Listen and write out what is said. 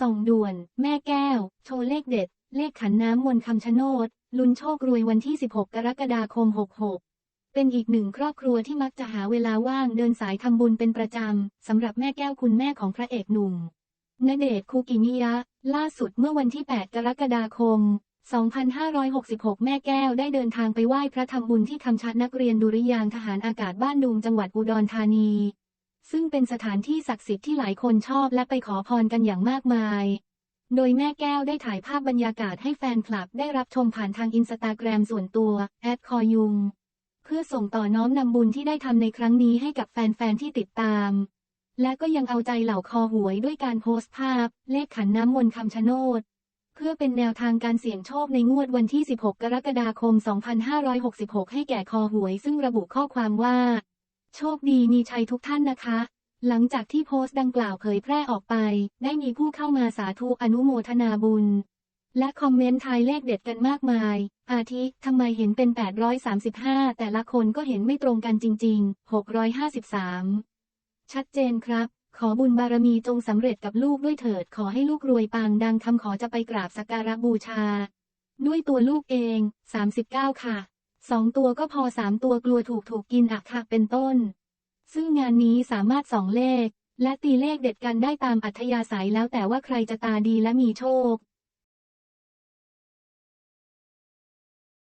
ส่องด่วน แม่แก้ว โชว์เลขเด็ด เลขขันน้ำมนต์คำชะโนด ลุ้นโชครวยวันที่ 16 กรกฎาคม 66 เป็นอีกหนึ่งครอบครัวที่มักจะหาเวลาว่างเดินสายทำบุญเป็นประจำ สำหรับแม่แก้วคุณแม่ของพระเอกหนุ่มณเดชคูกิมิยะ ล่าสุดเมื่อวันที่ 8 กรกฎาคม 2566 แม่แก้วได้เดินทางไปไหว้พระทำบุญที่คำชัดนักเรียนดุริยางทหารอากาศบ้านดุงจังหวัดอุดรธานี ซึ่งเป็นสถานที่ศักดิ์สิทธิ์ที่หลายคนชอบและไปขอพรกันอย่างมากมาย โดยแม่แก้วได้ถ่ายภาพบรรยากาศให้แฟนคลับได้รับชมผ่านทางอินสตาแกรมส่วนตัวแอดคอยุงเพื่อส่งต่อน้อมนำบุญที่ได้ทำในครั้งนี้ให้กับแฟนๆที่ติดตาม และก็ยังเอาใจเหล่าคอหวยด้วยการโพสต์ภาพ เลขขันน้ำมนต์คำชะโนดเพื่อเป็นแนวทางการเสี่ยงโชคในงวดวันที่ 16 กรกฎาคม 2566 ให้แก่คอหวย ซึ่งระบุข้อความว่า โชคดีมีชัยทุกท่านนะคะ หลังจากที่โพสต์ดังกล่าวเผยแพร่ออกไป ได้มีผู้เข้ามาสาธุอนุโมทนาบุญ และคอมเมนต์ทายเลขเด็ดกันมากมาย อาทิทำไมเห็นเป็น 835 แต่ละคนก็เห็นไม่ตรงกันจริง ๆ 653 ชัดเจนครับ ขอบุญบารมีจงสำเร็จกับลูกด้วยเถิด ขอให้ลูกรวยปังดังคำขอจะไปกราบสักการะบูชา ด้วยตัวลูกเอง 39 ค่ะ สองตัวก็พอสามตัวกลัวถูกถูกกินอักคักเป็นต้น ซึ่งงานนี้สามารถสองเลข และตีเลขเด็ดกันได้ตามอัธยาศัยแล้วแต่ว่าใครจะตาดีและมีโชค